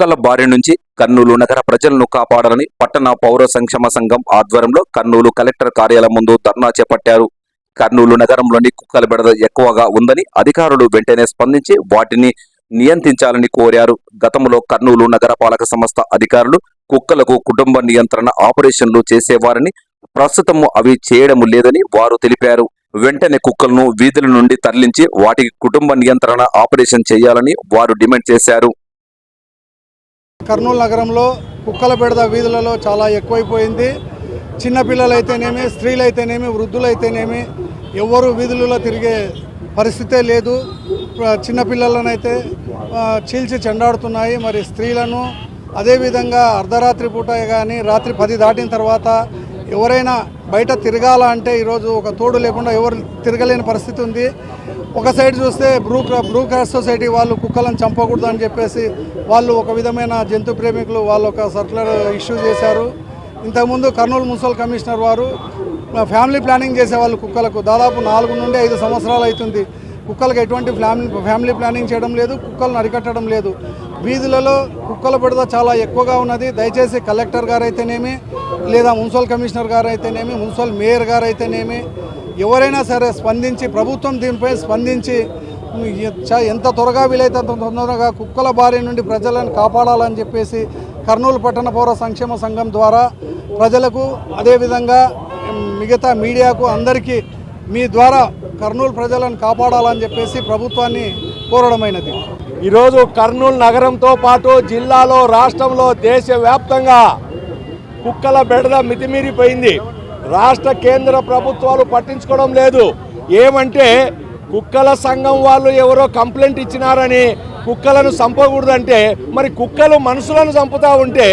కుక్కల బారి నుంచి కర్నూలు నగర ప్రజలను కాపాడాలని పట్టణ పౌర సంక్షేమ సంఘం ఆధ్వర్యంలో కర్నూలు కలెక్టర్ కార్యాలయం ముందు ధర్నా చేపట్టారు. కర్నూలు నగరంలోని కుక్కల బెడద ఎక్కువగా ఉందని అధికారులు వెంటనే స్పందించి వాటిని నియంత్రించాలని కోరారు. గతంలో కర్నూలు నగరపాలక సంస్థ అధికారులు కుక్కలకు కుటుంబ నియంత్రణ ఆపరేషన్లు చేసేవారని ప్రస్తుతము అవి చేయడం లేదని వారు తెలిపారు. వెంటనే కుక్కలను వీధుల నుండి తరలించి వాటికి కుటుంబ నియంత్రణ ఆపరేషన్ చేయాలని వారు డిమాండ్ చేశారు. కర్నూలు నగరంలో కుక్కల బెడద వీధులలో చాలా ఎక్కువైపోయింది. చిన్నపిల్లలైతేనేమి స్త్రీలైతేనేమి వృద్ధులైతేనేమి ఎవరు వీధులలో తిరిగే పరిస్థితే లేదు. చిన్నపిల్లలనైతే చీల్చి చెండాడుతున్నాయి. మరి స్త్రీలను అదేవిధంగా అర్ధరాత్రి పూట కానీ రాత్రి పది దాటిన తర్వాత ఎవరైనా బయట తిరగాల అంటే ఈరోజు ఒక తోడు లేకుండా ఎవరు తిరగలేని పరిస్థితి ఉంది. ఒక సైడ్ చూస్తే బ్రూ బ్రూ క్రాస్ సొసైటీ వాళ్ళు కుక్కలను చంపకూడదు అని చెప్పేసి వాళ్ళు ఒక విధమైన జంతు ప్రేమికులు వాళ్ళు ఒక సర్కులర్ ఇష్యూ చేశారు. ఇంతకుముందు కర్నూలు మున్సిపల్ కమిషనర్ వారు ఫ్యామిలీ ప్లానింగ్ చేసేవాళ్ళు కుక్కలకు. దాదాపు నాలుగు నుండి ఐదు సంవత్సరాలు అవుతుంది. కుక్కలకు ఎటువంటి ఫ్యామిలీ ఫ్యామిలీ ప్లానింగ్ చేయడం లేదు కుక్కలను అరికట్టడం లేదు. వీధులలో కుక్కల బుడద చాలా ఎక్కువగా ఉన్నది. దయచేసి కలెక్టర్ గారు అయితేనేమి లేదా మున్సిపల్ కమిషనర్ గారు అయితేనేమి మున్సిపల్ మేయర్ గారు అయితేనేమి ఎవరైనా సరే స్పందించి ప్రభుత్వం దీనిపై స్పందించి ఎంత త్వరగా వీలైతే అంత తొందరగా కుక్కల బారి నుండి ప్రజలను కాపాడాలని చెప్పేసి కర్నూలు పట్టణ పౌర సంక్షేమ సంఘం ద్వారా ప్రజలకు అదేవిధంగా మిగతా మీడియాకు అందరికీ మీ ద్వారా కర్నూలు ప్రజలను కాపాడాలని చెప్పేసి ప్రభుత్వాన్ని కోరడమైనది. ఈరోజు కర్నూలు నగరంతో పాటు జిల్లాలో రాష్ట్రంలో దేశవ్యాప్తంగా కుక్కల బెడద మితిమీరిపోయింది. రాష్ట్ర కేంద్ర ప్రభుత్వాలు పట్టించుకోవడం లేదు. ఏమంటే కుక్కల సంఘం వాళ్ళు ఎవరో కంప్లైంట్ ఇచ్చినారని కుక్కలను చంపకూడదంటే మరి కుక్కలు మనుషులను చంపుతూ ఉంటే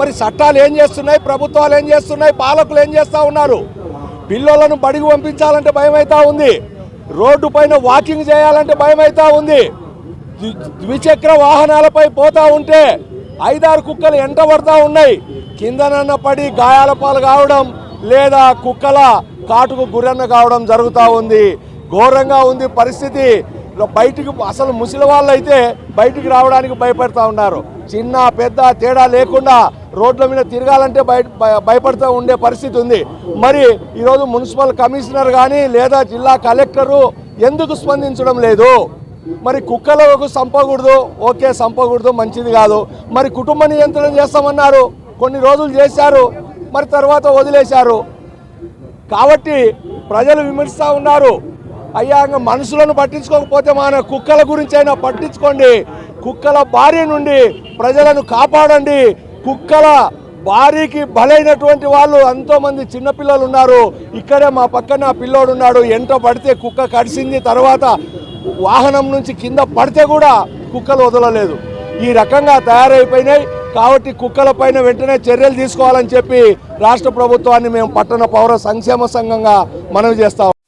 మరి చట్టాలు ఏం చేస్తున్నాయి? ప్రభుత్వాలు ఏం చేస్తున్నాయి? పాలకులు ఏం చేస్తూ ఉన్నారు? పిల్లలను బడికి పంపించాలంటే భయమైతా ఉంది. రోడ్డు పైన వాకింగ్ చేయాలంటే భయమైతా ఉంది. ద్విచక్ర వాహనాలపై పోతా ఉంటే ఐదారు కుక్కలు ఎంట పడతా ఉన్నాయి. కిందనన్న పడి గాయాల పాలు కావడం లేదా కుక్కల కాటుకు గురన్న కావడం జరుగుతూ ఉంది. ఘోరంగా ఉంది పరిస్థితి. బయటికి అసలు ముసలి వాళ్ళు అయితే బయటికి రావడానికి భయపడతా ఉన్నారు. చిన్న పెద్ద తేడా లేకుండా రోడ్ల మీద తిరగాలంటే బయట భయపడుతూ ఉండే పరిస్థితి ఉంది. మరి ఈరోజు మున్సిపల్ కమిషనర్ కానీ లేదా జిల్లా కలెక్టరు ఎందుకు స్పందించడం లేదు? మరి కుక్కలకు చంపకూడదు ఓకే చంపకూడదు మంచిది కాదు. మరి కుటుంబ నియంత్రణ చేస్తామన్నారు కొన్ని రోజులు చేశారు మరి తర్వాత వదిలేశారు. కాబట్టి ప్రజలు విమర్శిస్తూ ఉన్నారు. అయ్యా ఇంకా మనుషులను పట్టించుకోకపోతే మన కుక్కల గురించి అయినా పట్టించుకోండి. కుక్కల భార్య నుండి ప్రజలను కాపాడండి. కుక్కల భారీకి బలైనటువంటి వాళ్ళు ఎంతోమంది చిన్నపిల్లలు ఉన్నారు ఇక్కడే మా పక్కన పిల్లోడు ఉన్నాడు ఎంట పడితే కుక్క కడిసింది తర్వాత వాహనం నుంచి కింద పడితే కూడా కుక్కలు వదలలేదు. ఈ రకంగా తయారైపోయినాయి. కాబట్టి కుక్కల పైన వెంటనే చర్యలు తీసుకోవాలని చెప్పి రాష్ట్ర ప్రభుత్వాన్ని మేము పట్టణ పౌర సంక్షేమ సంఘంగా మనవి చేస్తాం